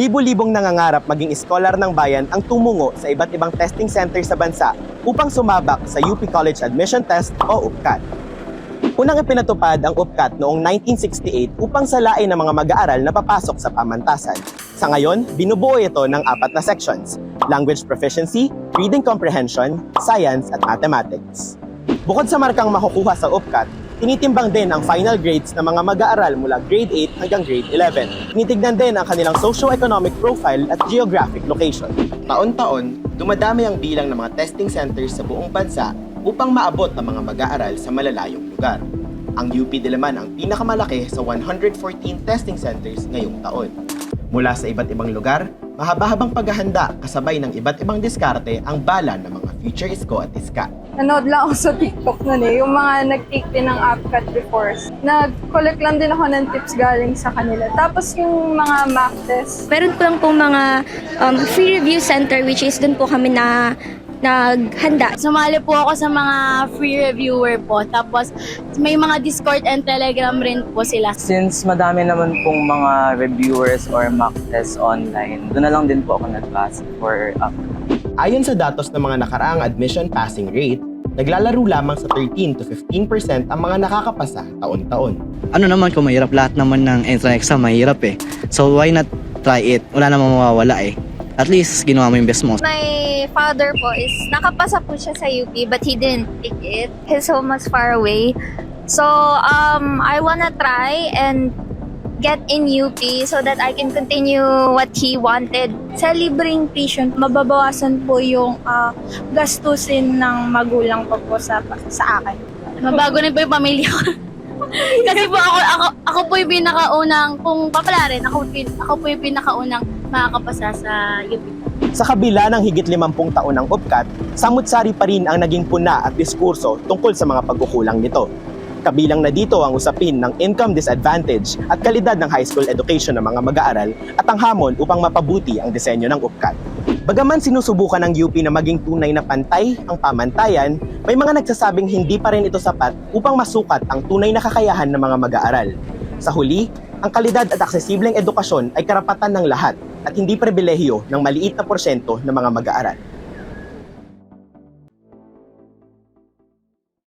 libo-libong nangangarap maging scholar ng bayan ang tumungo sa iba't ibang testing center sa bansa upang sumabak sa UP College Admission Test o UPCAT. Unang ipinatupad ang UPCAT noong 1968 upang salain ng mga mag-aaral na papasok sa pamantasan. Sa ngayon, binubuo ito ng apat na sections, Language Proficiency, Reading Comprehension, Science at Mathematics. Bukod sa markang makukuha sa UPCAT, tinitimbang din ang final grades ng mga mag-aaral mula grade 8 hanggang grade 11. Tinitignan din ang kanilang socio-economic profile at geographic location. Taon-taon, dumadami ang bilang ng mga testing centers sa buong bansa upang maabot ang mga mag-aaral sa malalayong lugar. Ang UP Diliman ang pinakamalaki sa 114 testing centers ngayong taon. Mula sa iba't ibang lugar, mahaba-habang paghahanda kasabay ng iba't ibang diskarte ang bala ng mga future isko at iska. Nanood lang ako sa TikTok nun eh, yung mga nag-take din ng AppCat before. Nag-collect lang din ako ng tips galing sa kanila. Tapos yung mga mock test, Meron po lang po mga um, free review center which is dun po kami na naghanda. Sumali po ako sa mga free reviewer po. Tapos may mga Discord and Telegram rin po sila. Since madami naman pong mga reviewers or mock tests online, doon na lang din po ako nagbasa for um, Ayon sa datos ng mga nakaraang admission passing rate, naglalaro lamang sa 13 to 15% ang mga nakakapasa taon-taon. ano naman kung mahirap lahat naman ng entrance exam mahirap eh. So why not try it? Wala namang mawawala eh. At least ginawa mo yung best mo. My father po is nakapasa po siya sa UP but he didn't take it. His home was far away. So um I wanna try and get in UP so that I can continue what he wanted. sa libreng tuition, mababawasan po yung ah, gastusin ng magulang ko po sa, sa akin. Mabago na po yung pamilya ko. Kasi po ako, ako, ako po yung pinakaunang, kung papalarin, ako, pin- ako po yung pinakaunang makakapasa sa UP. Sa kabila ng higit 50 taon ng UPCAT, samut-sari pa rin ang naging puna at diskurso tungkol sa mga pagkukulang nito. Kabilang na dito ang usapin ng income disadvantage at kalidad ng high school education ng mga mag-aaral at ang hamon upang mapabuti ang disenyo ng UPCAT. Bagaman sinusubukan ng UP na maging tunay na pantay ang pamantayan, may mga nagsasabing hindi pa rin ito sapat upang masukat ang tunay na kakayahan ng mga mag-aaral. Sa huli, ang kalidad at aksesibleng edukasyon ay karapatan ng lahat at hindi pribilehiyo ng maliit na porsyento ng mga mag-aaral.